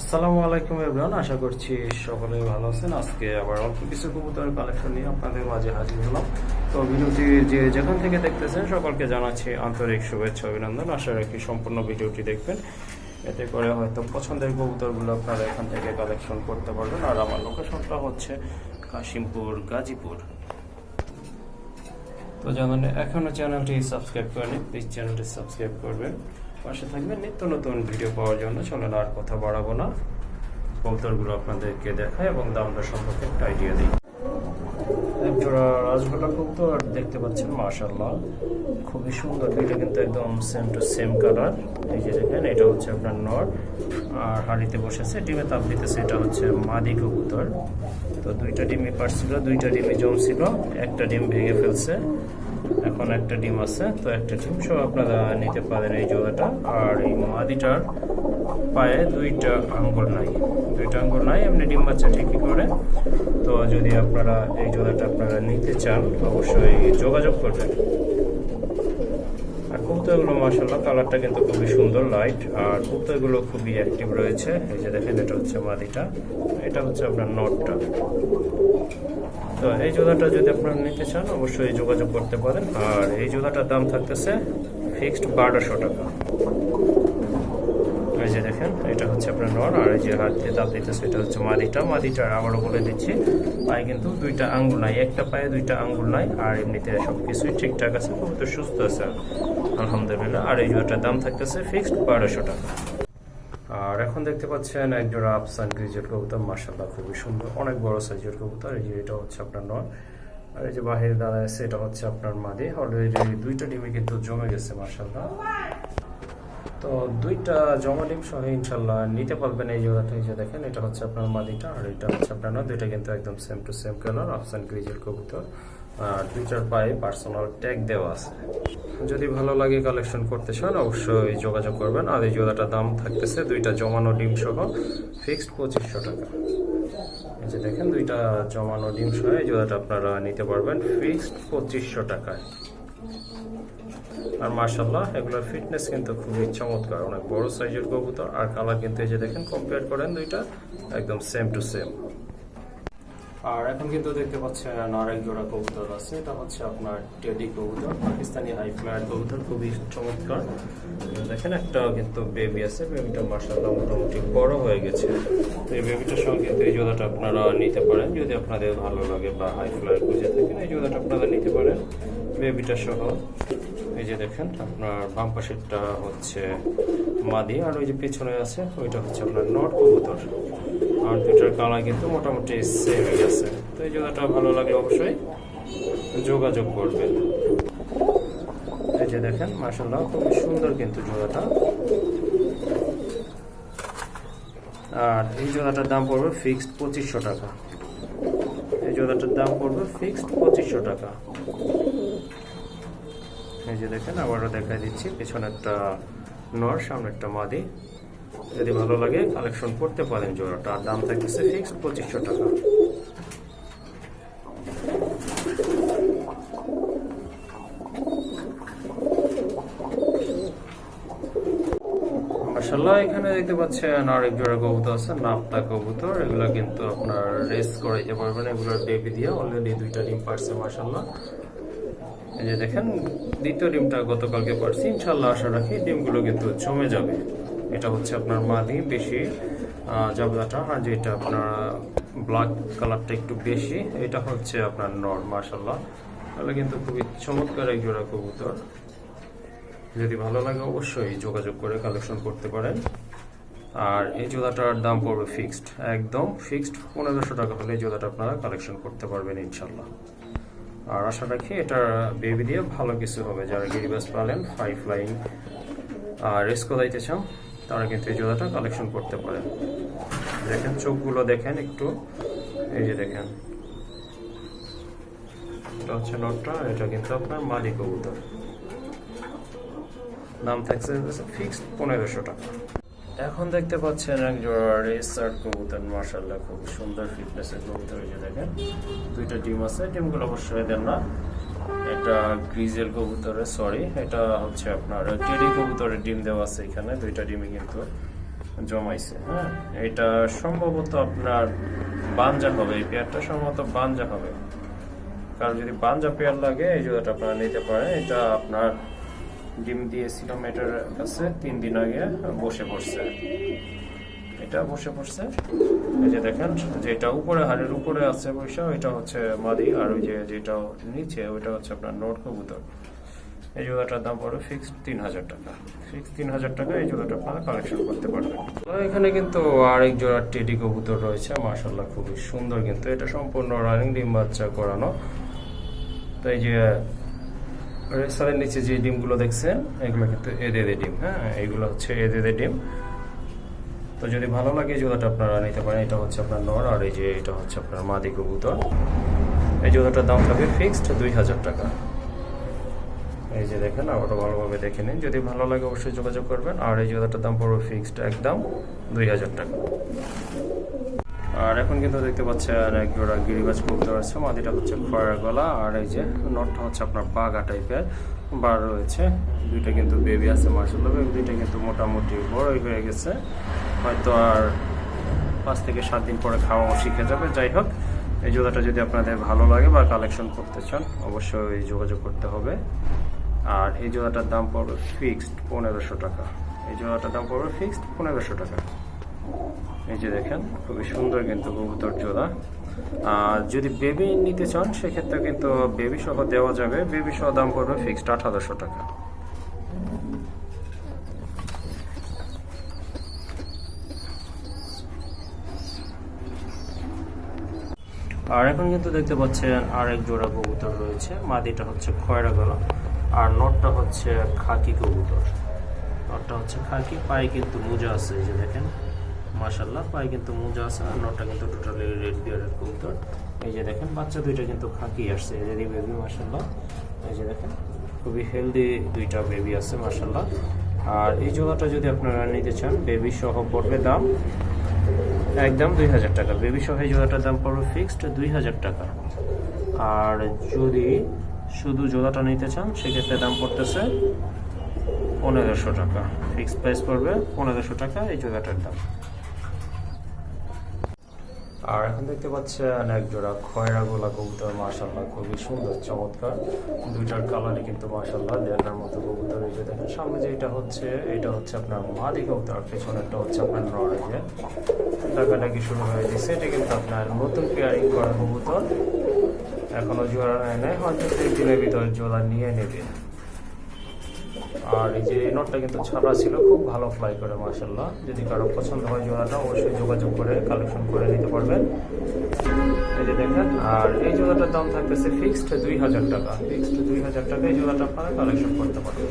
আসসালামু আলাইকুম এভরিওয়ান আশা করছি সকলেই ভালো আছেন। আজকে আবার অল্প কিছু কবুতরের কালেকশন নিয়ে আপনাদের মাঝে হাজির হলাম। তো ভিডিওটি যে যেখান থেকে দেখতেছেন, সকলকে জানাচ্ছি আন্তরিক শুভেচ্ছা, অভিনন্দন। আশা রাখি সম্পূর্ণ ভিডিওটি দেখবেন। এতে করে হয়তো পছন্দের কবুতরগুলো আপনারা এখান থেকে কালেকশন করতে পারবেন। আর আমার লোকেশনটা হচ্ছে কাশিমপুর, গাজীপুর। তো জানেন, এখনও চ্যানেলটি সাবস্ক্রাইব করেনি প্লিজ চ্যানেলটি সাবস্ক্রাইব করবেন। পাশে থাকবেন, নিত্য নতুন ভিডিও পাওয়ার জন্য চলেন আর কথা বাড়াবো না। কবুতরগুলো আপনাদেরকে দেখায় এবং দাম দর সম্পর্কে একটা আইডিয়া দিই। একজোড়া রাজগোলা কবুতর দেখতে পাচ্ছেন মাশাল্লাহ খুবই সুন্দর দুইটা কিন্তু একদম সেম টু সেম কালার এই যে দেখেন, এটা হচ্ছে আপনার নর। আর হাঁড়িতে বসেছে, ডিমে তাপ দিতেছে, এটা হচ্ছে মাদি কবুতর। তো দুইটা ডিমই পারছিল, দুইটা ডিমই জমছিল, একটা ডিম ভেঙে ফেলছে। এখন একটা ডিম আছে, তো একটা ডিম সব আপনারা নিতে পারেন এই জোড়াটা। আর এই মাদিটার পায়ে দুইটা আঙ্গুল নাই। দুইটা আঙ্গুল নাই, এমনি ডিম বাচ্চা ঠিকই করে। তো যদি আপনারা এই জোড়াটা আপনারা নিতে চান, অবশ্যই যোগাযোগ করবেন। কুর্তাগুলো মাসাল্লাহ কালারটা কিন্তু খুবই সুন্দর লাইট আর কুর্তাগুলো খুবই অ্যাক্টিভ রয়েছে। এই যে দেখেন, এটা হচ্ছে মাদিটা, এটা হচ্ছে আপনার নটটা তো এই জোড়াটা যদি আপনারা নিতে চান, অবশ্যই যোগাযোগ করতে পারেন। আর এই জোড়াটার দাম থাকতেছে ফিক্সড বারোশো টাকা। হচ্ছে আপনার নর, আর এই যে হাত দিয়ে দাম দিতেছে, এটা হচ্ছে মাদিটা। মাদিটা আবারও বলে দিচ্ছি, পায়ে কিন্তু দুইটা আঙ্গুল নাই, একটা পায়ে দুইটা আঙ্গুল নাই, আর এমনিতে সব কিছুই ঠিকঠাক আছে খুব সুস্থ আছে, আলহামদুলিল্লাহ। আর এই জোড়াটার দাম থাকতেছে ফিক্সড বারোশো টাকা। আর এখন দেখতে পাচ্ছেন এক জোড়া আফসান গ্রিজের কবুতর মার্শাল্লাহ খুবই সুন্দর, অনেক বড় সাইজের কবুতর, এই যে এটা হচ্ছে আপনার নর। আর এই যে বাহিরে দাঁড়ায় আছে, এটা হচ্ছে আপনার মাদি। অলরেডি দুইটা ডিমে কিন্তু জমে গেছে মার্শাল্লাহ তো দুইটা জমা ডিম সহ ইনশাল্লাহ নিতে পারবেন এই জোড়াটা এই যে দেখেন, এটা হচ্ছে আপনার মাদিটা আর এটা হচ্ছে আপনার নর দুইটা কিন্তু একদম সেম টু সেম কালার আফসান গ্রিজের কবুতর। আর দুইটার পায়ে পার্সোনাল ট্যাগ দেওয়া আছে। যদি ভালো লাগে কালেকশন করতে চান, অবশ্যই যোগাযোগ করবেন। আর এই জোড়াটার দাম থাকতেছে দুইটা জমানো ডিম সহ ফিক্সড পঁচিশশো টাকা। এই যে দেখেন, দুইটা জমানো ডিম সহ এই জোড়াটা আপনারা নিতে পারবেন ফিক্সড পঁচিশশো টাকায়। আর মার্শাল্লাহ এগুলোর ফিটনেস কিন্তু খুবই চমৎকার, অনেক বড় সাইজের কবুতর। আর কালার কিন্তু এই যে দেখেন কম্পেয়ার করেন দুইটা, একদম সেম টু সেম আর এখন কিন্তু দেখতে পাচ্ছেন আরেক জোড়া কবুতর আছে। এটা হচ্ছে আপনার টেডি কবুতর, পাকিস্তানি হাই ফ্লায়ার কবুতর, খুবই চমৎকার। দেখেন, একটা কিন্তু বেবি আছে। বেবিটা মার্শাল্লাহ মোটামুটি বড় হয়ে গেছে। তো এই বেবিটার সঙ্গে কিন্তু এই জোড়াটা আপনারা নিতে পারেন। যদি আপনাদের ভালো লাগে বা হাই ফ্লায়ার খুঁজে থাকেন, এই জোড়াটা আপনারা নিতে পারেন। বেবিটা সহ। এই যে দেখেন, আপনার বাম পাশেরটা হচ্ছে মাদি, আর ওই যে পেছনে আছে, ওইটা হচ্ছে আপনার নট কবুতর। আর দুটার কালার কিন্তু মোটামুটি সেমই আছে। তো এই জোড়াটা ভালো লাগে অবশ্যই যোগাযোগ করবেন। এই যে দেখেন মাসাল্লাহ খুবই সুন্দর কিন্তু জোড়াটা। আর এই জোড়াটার দাম পড়বে ফিক্সড পঁচিশশো টাকা। এই জোড়াটার দাম পড়বে ফিক্সড পঁচিশশো টাকা। এই যে দেখেন, আবারও দেখাই দিচ্ছি, পেছনেরটা নর, সামনেরটা মাদি। যদি ভালো লাগে কালেকশন করতে পারেন জোড়াটা। আর দাম থাকতেছে ফিক্সড পঁচিশশো টাকা। মাসাল্লাহ এখানে দেখতে পাচ্ছেন আরেক জোড়া কবুতর আছে, নাপতা কবুতর। এগুলো কিন্তু আপনার রেস করাইতে পারবেন এগুলোর বেবি দিয়ে। অলরেডি দুইটা ডিম পারছে মাসাল্লাহ এই যে দেখেন, দ্বিতীয় ডিমটা গতকালকে পারছি। ইনশাল্লাহ আশা রাখি ডিমগুলো কিন্তু জমে যাবে। এটা হচ্ছে আপনার মাদি, বেশি জাবলাটা, আর যেটা আপনার ব্ল্যাক কালারটা একটু বেশি, এটা হচ্ছে আপনার নর মার্শাল্লাহ তাহলে কিন্তু খুবই চমৎকার এক জোড়া কবুতর। যদি ভালো লাগে অবশ্যই যোগাযোগ করে কালেকশন করতে পারেন। আর এই জোড়াটার দাম পড়বে ফিক্সড একদম ফিক্সড পনেরোশো টাকা হলে এই জোড়াটা আপনারা কালেকশন করতে পারবেন ইনশাল্লাহ আর আশা রাখি এটা বেবি দিয়ে ভালো কিছু হবে। যারা গিরিবাস পালেন ফাই ফ্লাইং আর রেস্কো দিতে চান তারা কিন্তু এই জোড়াটা কালেকশন করতে পারেন দেখেন, চোখগুলো দেখেন একটু। এই যে দেখেন। এটা হচ্ছে নটটা, এটা কিন্তু আপনার দাম থাকছে ফিক্সড পনেরোশো টাকা। এখন দেখতে পাচ্ছেন এক জোড়া রেসার কবুতর মার্শাল্লাহ খুব সুন্দর ফিটনেসের কবুতর দেখেন। দুইটা ডিম আছে, ডিমগুলো অবশ্যই দেন না। এটা গ্রিজেল কবুতরের সরি এটা হচ্ছে আপনার টেডি কবুতরের ডিম দেওয়া আছে এখানে, দুইটা ডিমই কিন্তু জমাইছে হ্যাঁ? এটা সম্ভবত আপনার বাঞ্জা হবে, এই পেয়ারটা সম্ভবত বাঞ্জা হবে। কারণ যদি বাঞ্জা পেয়ার লাগে, এই জোড়াটা আপনারা নিতে পারেন, এটা আপনার ডিম দিয়েছিলাম এটার কাছে, তিন দিন আগে বসে পড়ছে। এটা বসে পড়ছে। এই যে দেখেন যেটা উপরে, হাড়ের উপরে আছে পয়সা ওইটা হচ্ছে মাদি, আর ওই যে যেটা নিচে, ওইটা হচ্ছে আপনার নোট কবুতর। এই জোড়াটার দাম পড়বে ফিক্সড তিন হাজার টাকা। ফিক্সড তিন হাজার টাকা, এই জোড়াটা আপনারা কালেকশন করতে পারবেন। এখানে কিন্তু আরেক জোড়া টেডি কবুতর রয়েছে মাশাল্লাহ খুবই সুন্দর কিন্তু। এটা সম্পূর্ণ রানিং ডিম বাচ্চা করানো। তো এই যে রেসারের নিচে যে ডিমগুলো দেখছেন, এগুলো কিন্তু এদে এদে ডিম হ্যাঁ? এইগুলো হচ্ছে এদে এদে ডিম। তো যদি ভালো লাগে জোড়াটা আপনারা নিতে পারেন, এটা হচ্ছে আপনার নর, আর এই যে এটা হচ্ছে আপনার মাদি কবুতর। এই জোড়াটার দাম থাকবে ফিক্সড দুই হাজার টাকা। এই যে দেখেন, আবারও ভালোভাবে দেখে নিন। যদি ভালো লাগে অবশ্যই যোগাযোগ করবেন, আর এই জোড়াটার দাম পড়বে ফিক্সড একদম দুই হাজার টাকা। আর এখন কিন্তু দেখতে পাচ্ছেন এক জোড়া গিরিবাজ কবুতর আছে মাদিটা হচ্ছে খয়ের গলা, আর এই যে নটটা হচ্ছে আপনার বাঘা টাইপের বার রয়েছে। দুইটা কিন্তু বেবি আছে মার্শাল্লাহ বেবি দুইটা কিন্তু মোটামুটি বড়ই হয়ে গেছে। হয়তো আর পাঁচ থেকে সাত দিন পরে খাওয়া শিখে যাবে। যাই হোক, এই জোড়াটা যদি আপনাদের ভালো লাগে বা কালেকশন করতে চান, অবশ্যই যোগাযোগ করতে হবে। আর এই জোড়াটার দাম পড়বে ফিক্সড পনেরোশো টাকা। এই জোড়াটার দাম পড়বে ফিক্সড পনেরোশো টাকা। এই যে দেখেন, খুবই সুন্দর কিন্তু কবুতর জোড়া। আর যদি বেবি নিতে চান সেক্ষেত্রে কিন্তু বেবি সহ দেওয়া যাবে। বেবি সহ দাম পড়বে ফিক্সড আঠারোশো টাকা। আর এখন কিন্তু দেখতে পাচ্ছেন আরেক জোড়া কবুতর রয়েছে। মাদিটা হচ্ছে খয়রা গলা। আর নটটা হচ্ছে খাকি কবুতর। নটটা হচ্ছে খাকি, পায়ে কিন্তু মোজা আছে, এই যে দেখেন। মাশাল্লাহ পায়ে কিন্তু মোজা আছে আর নটটা কিন্তু টোটালি রেড বিয়ারের কবুতর। এই যে দেখেন, বাচ্চা দুইটা কিন্তু খাকি আসছে, এই যে বেবি মাশাল্লাহ এই যে দেখেন, খুবই হেলদি দুইটা বেবি আছে মাশাল্লাহ আর এই জোড়াটা যদি আপনারা নিতে চান বেবি সহ পড়বে দাম একদম দুই হাজার টাকা। বেবি সহ এই জোড়াটার দাম পড়বে ফিক্সড দুই হাজার টাকা। আর যদি শুধু জোড়াটা নিতে চান, সেক্ষেত্রে দাম পড়তেছে পনেরোশো টাকা। ফিক্সড প্রাইস পড়বে পনেরোশো টাকা এই জোড়াটার দাম। আর এখন দেখতে পাচ্ছেন এক জোড়া খয়রা গোলা কবুতর মার্শাল্লাহ খুবই সুন্দর, চমৎকার। দুইটার কালারই কিন্তু মার্শাল্লাহ দেখার মতো কবুতর এই যে দেখেন, সামনে যে এটা হচ্ছে এটা হচ্ছে আপনার মাদি কবুতর, আর হচ্ছে আপনার নড়াইয়ে ডাকাডাকি শুরু হয়ে গেছে, এটা কিন্তু আপনার নতুন পেয়ারিং করা কবুতর। এখনও জোড়া নেয় নাই, হয়তো তিন দিনের ভিতর জোড়া নিয়ে নেবে। আর এই যে এই নটটা কিন্তু ছাড়া ছিল, খুব ভালো ফ্লাই করে মার্শাল্লাহ যদি কারও পছন্দ হয় জোড়াটা, অবশ্যই যোগাযোগ করে কালেকশন করে নিতে পারবেন। এই যে দেখেন, আর এই জোড়াটার দাম থাকতেছে ফিক্সড দুই হাজার টাকা। ফিক্সড দুই হাজার টাকা এই জোড়াটা আপনারা কালেকশন করতে পারবেন।